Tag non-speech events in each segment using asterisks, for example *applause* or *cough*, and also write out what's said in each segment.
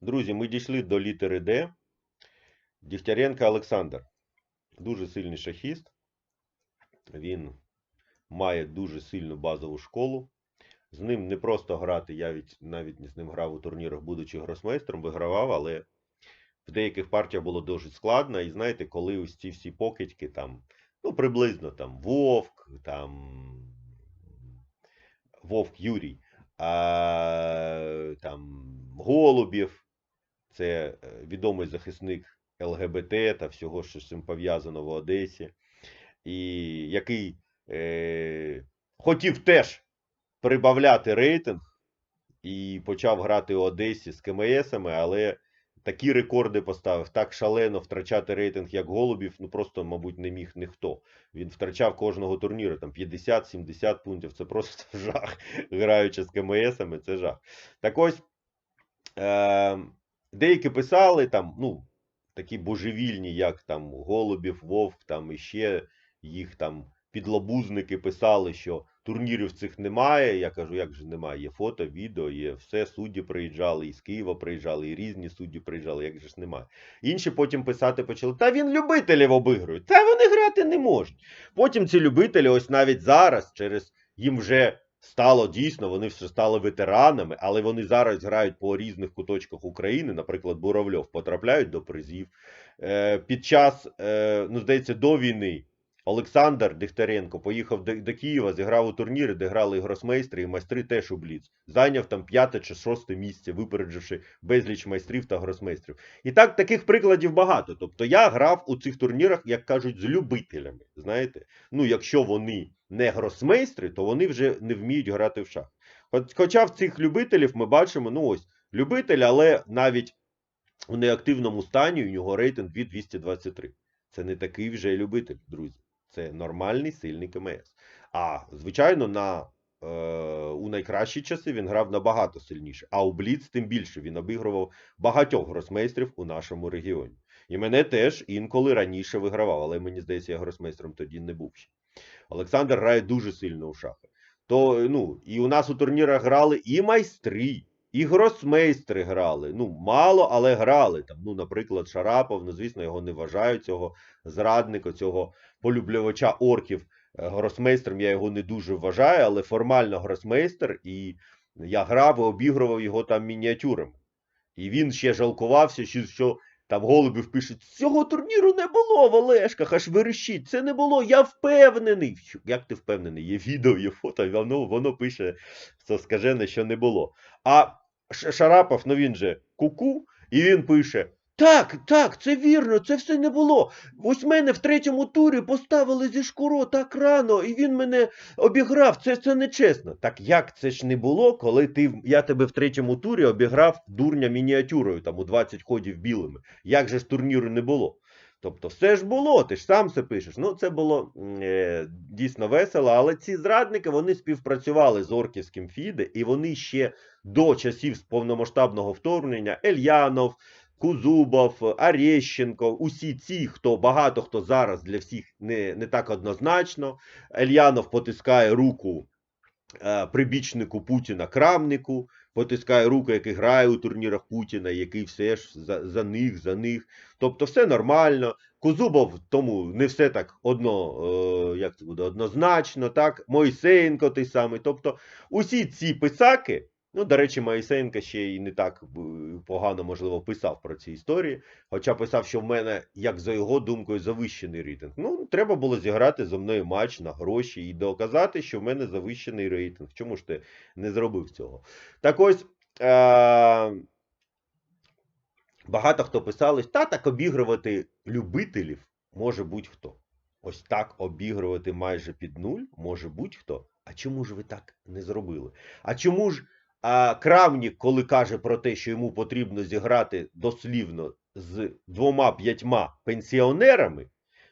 Друзі, ми дійшли до літери Д. Дігтяренко Олександр. Дуже сильний шахіст. Він має дуже сильну базову школу. З ним не просто грати. Я навіть з ним грав у турнірах, будучи гросмейстером, вигравав, але в деяких партіях було дуже складно. І знаєте, коли ось ці всі покидьки там, ну, приблизно там Вовк, там Вовк Юрій, а, там Голубів, це е, відомий захисник ЛГБТ та всього, що з цим пов'язано в Одесі, і який е, хотів теж прибавляти рейтинг і почав грати у Одесі з КМСами, але такі рекорди поставив, так шалено втрачати рейтинг, як Голубів, ну просто, мабуть, не міг ніхто. Він втрачав кожного турніру там 50-70 пунктів. Це просто *laughs* жах. Граючи з КМСами, це жах. Так ось е, деякі писали там, ну, такі божевільні, як там Голубів, Вовк, там іще їх там підлабузники писали, що турнірів цих немає. Я кажу, як же немає? Є фото, відео, є все. Судді приїжджали, і з Києва приїжджали, і різні судді приїжджали, як же ж немає. Інші потім писати почали: та він любителів обігрує, та вони грати не можуть. Потім ці любителі, ось навіть зараз, через їм вже стало дійсно, вони все стали ветеранами, але вони зараз грають по різних куточках України, наприклад, Буравльов, потрапляють до призів. Е, під час, е, ну, здається, до війни Олександр Дихтяренко поїхав до, до Києва, зіграв у турніри, де грали і гросмейстри, і майстри теж у Бліц. Зайняв там п'яте чи шосте місце, випередживши безліч майстрів та гросмейстрів. І так таких прикладів багато. Тобто я грав у цих турнірах, як кажуть, з любителями. Знаєте, ну якщо вони не гросмейстри, то вони вже не вміють грати в шах. Хоч- Хоча в цих любителів ми бачимо, ну ось любитель, але навіть у неактивному стані у нього рейтинг 2223. Це не такий вже любитель, друзі. Це нормальний сильний КМС. А звичайно, на, е, у найкращі часи він грав набагато сильніше. А у Бліц тим більше він обігрував багатьох гросмейстрів у нашому регіоні. І мене теж інколи раніше вигравав, але мені здається, я гросмейстром тоді не був ще. Олександр грає дуже сильно у шахи. То, ну, і у нас у турнірах грали і майстри, і гросмейстри грали. Ну, мало, але грали. Там, ну, наприклад, Шарапов, ну, звісно, його не вважають, цього зрадника, цього полюблювача орків. Е, Гросмейстром я його не дуже вважаю, але формально гросмейстер, і я грав і обігрував його там мініатюрами. І він ще жалкувався, що, що там Голубів пишуть: цього турніру не було в Олешках, аж верещить. Це не було, я впевнений. Як ти впевнений? Є відео, є фото, воно, воно пише це скажене, що не було. А Шарапов, ну він же куку, і він пише: Так, так, це вірно, це все не було. Ось мене в третьому турі поставили зі шкуро так рано, і він мене обіграв. Це, це нечесно. Так як це ж не було, коли ти, я тебе в третьому турі обіграв дурня мініатюрою, там у 20 ходів білими. Як же ж турніру не було? Тобто, все ж було, ти ж сам це пишеш. Ну, це було е, дійсно весело, але ці зрадники вони співпрацювали з орківським Фіде, і вони ще до часів повномасштабного вторгнення Ельянов, Кузубов, Арещенко, усі ці, хто багато хто зараз для всіх не, не так однозначно. Ельянов потискає руку е, прибічнику Путіна Крамнику, потискає руку, який грає у турнірах Путіна, який все ж за, за них, за них. Тобто все нормально. Кузубов тому не все так одно, е, як це буде, однозначно, так? Мойсеєнко той самий. Тобто усі ці писаки, ну, до речі, Моїсеєнко ще й не так е, погано, можливо, писав про ці історії, хоча писав, що в мене, як за його думкою, завищений рейтинг. Ну, треба було зіграти зо мною матч на гроші і доказати, що в мене завищений рейтинг. Чому ж ти не зробив цього? Так ось. Е- Багато хто писали, та так обігрувати любителів може будь-хто. Ось так обігрувати майже під нуль може будь-хто. А чому ж ви так не зробили? А чому ж а, Кравнік, коли каже про те, що йому потрібно зіграти дослівно з двома-п'ятьма пенсіонерами,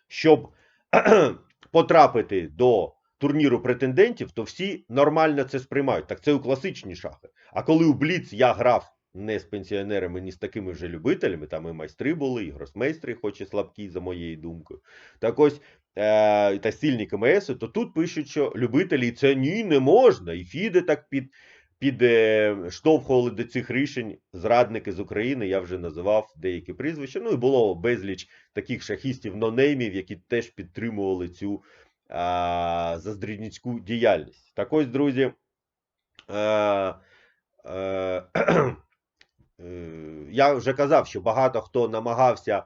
щоб *clears throat* потрапити до турніру претендентів, то всі нормально це сприймають. Так це у класичні шахи. А коли у Бліц я грав не з пенсіонерами, ні з такими вже любителями, там і майстри були, і гросмейстри, хоч і слабкі, за моєю думкою. Так ось е- та сильні КМС, то тут пишуть, що любителі це ні, не можна. І Фіде так під, підштовхували до цих рішень зрадники з України. Я вже називав деякі прізвища. Ну і було безліч таких шахістів нонеймів, які теж підтримували цю а, заздрідницьку діяльність. Так ось, друзі. Е, е, е, *clears throat* я вже казав, що багато хто намагався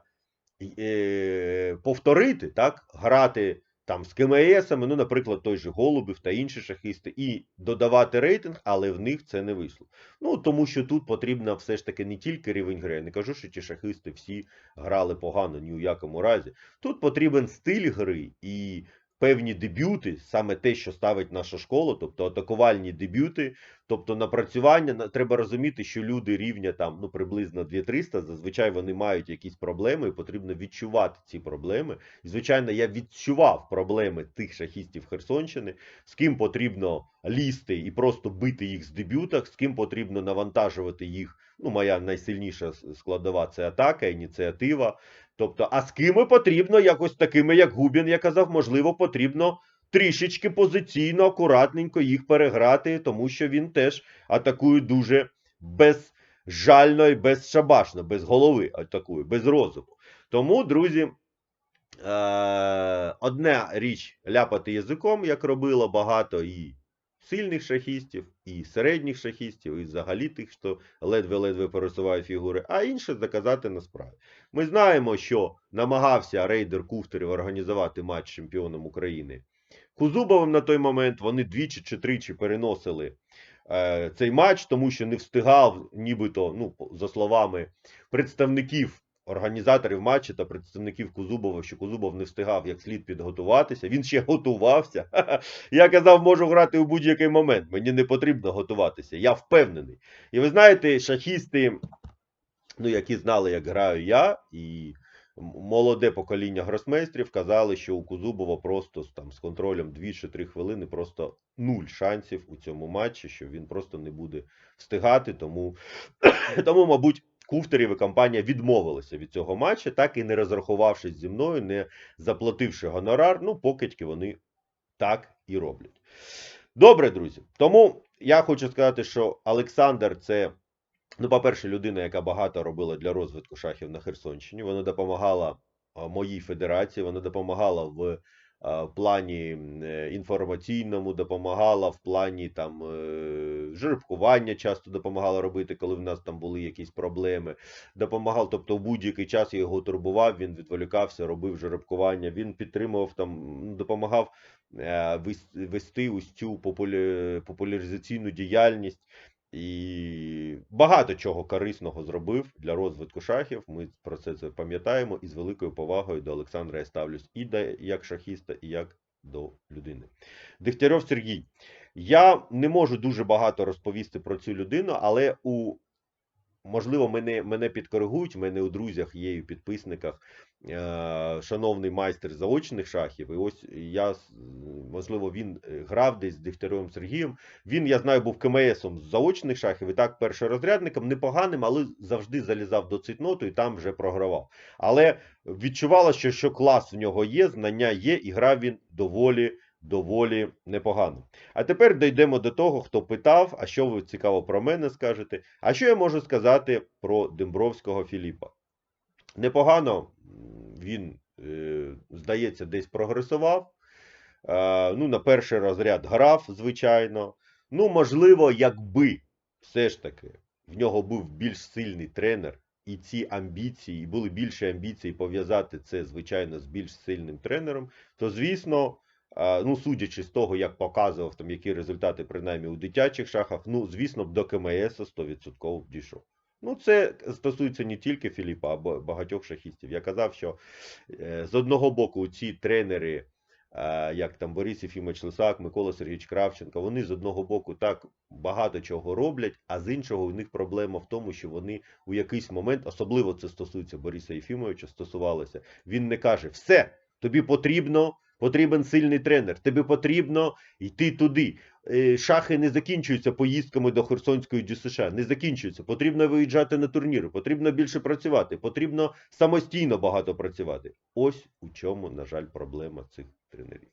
е, повторити, так, грати там з КМСами, ну, наприклад, той же Голубів та інші шахісти, і додавати рейтинг, але в них це не вийшло. Ну, тому що тут потрібно все ж таки не тільки рівень гри. Я не кажу, що ті шахисти всі грали погано ні у якому разі. Тут потрібен стиль гри і певні дебюти, саме те, що ставить наша школа, тобто атакувальні дебюти, тобто напрацювання. На- Треба розуміти, що люди рівня там ну приблизно 2300, зазвичай вони мають якісь проблеми, і потрібно відчувати ці проблеми. І, звичайно, я відчував проблеми тих шахістів Херсонщини, з ким потрібно лізти і просто бити їх з дебютах, з ким потрібно навантажувати їх. Ну, моя найсильніша складова це атака, ініціатива. Тобто, а з ким потрібно якось такими, як Губін, я казав, можливо, потрібно трішечки позиційно, акуратненько їх переграти, тому що він теж атакує дуже безжально і безшабашно, без голови атакує, без розуму. Тому, друзі, е- одна річ ляпати язиком, як робило багато і сильних шахістів, і середніх шахістів, і взагалі тих, що ледве-ледве пересувають фігури, а інше заказати на справі. Ми знаємо, що намагався рейдер Кухтарів організувати матч чемпіоном України Кузубовим на той момент. Вони двічі чи тричі переносили е, цей матч, тому що не встигав, нібито, ну, за словами представників. Організаторів матчу та представників Кузубова, що Кузубов не встигав як слід підготуватися. Він ще готувався. *laughs* Я казав, можу грати у будь-який момент. Мені не потрібно готуватися. Я впевнений. І ви знаєте, шахісти, ну, які знали, як граю я, і молоде покоління гросмейстрів казали, що у Кузубова просто там з контролем 2 чи 3 хвилини просто нуль шансів у цьому матчі, що він просто не буде встигати. Тому, *clears throat* тому мабуть, Куфтерів і компанія відмовилися від цього матчу, так і не розрахувавшись зі мною, не заплативши гонорар. Ну, покидьки вони так і роблять. Добре, друзі. Тому я хочу сказати, що Олександр це, ну, по-перше, людина, яка багато робила для розвитку шахів на Херсонщині. Вона допомагала моїй федерації, вона допомагала в а, плані е, інформаційному, допомагала в плані там е, жеребкування, часто допомагала робити, коли в нас там були якісь проблеми. Допомагав, тобто в будь-який час я його турбував, він відволікався, робив жеребкування, він підтримував там, допомагав е, вес- вести ось цю популя- популяризаційну діяльність. І багато чого корисного зробив для розвитку шахів. Ми про це пам'ятаємо і з великою повагою до Олександра я ставлюсь і як шахіста, і як до людини. Дегтярьов Сергій. Я не можу дуже багато розповісти про цю людину, але у можливо, мене, мене підкоригують. Мене у друзях є і у підписниках шановний майстер заочних шахів. І ось я, можливо, він е, грав десь з Дегтярьовим Сергієм. Він, я знаю, був КМСом з заочних шахів і так першорозрядником, непоганим, але завжди залізав до цитноту і там вже програвав. Але відчувалося, що, що клас в нього є, знання є, і грав він доволі. Доволі непогано. А тепер дійдемо до того, хто питав, а що ви цікаво про мене скажете. А що я можу сказати про Дембровського Філіпа? Непогано він, е, здається, десь прогресував. Е, ну, на перший розряд грав, звичайно. Ну, можливо, якби все ж таки в нього був більш сильний тренер, і ці амбіції, і були більше амбіцій пов'язати це, звичайно, з більш сильним тренером, то, звісно, е, ну, судячи з того, як показував там, які результати, принаймні у дитячих шахах, ну, звісно, б до КМС 100% дійшов. Ну, це стосується не тільки Філіпа, а багатьох шахістів. Я казав, що е, з одного боку ці тренери, е, як там Борис Єфімович Лисак, Микола Сергійович Кравченко, вони з одного боку так багато чого роблять, а з іншого у них проблема в тому, що вони у якийсь момент, особливо це стосується Бориса Єфімовича, стосувалося, він не каже: все, тобі потрібно. Потрібен сильний тренер, тобі потрібно йти туди. Е, Шахи не закінчуються поїздками до Херсонської ДЮСШ, не закінчуються. Потрібно виїжджати на турніри, потрібно більше працювати, потрібно самостійно багато працювати. Ось у чому, на жаль, проблема цих тренерів.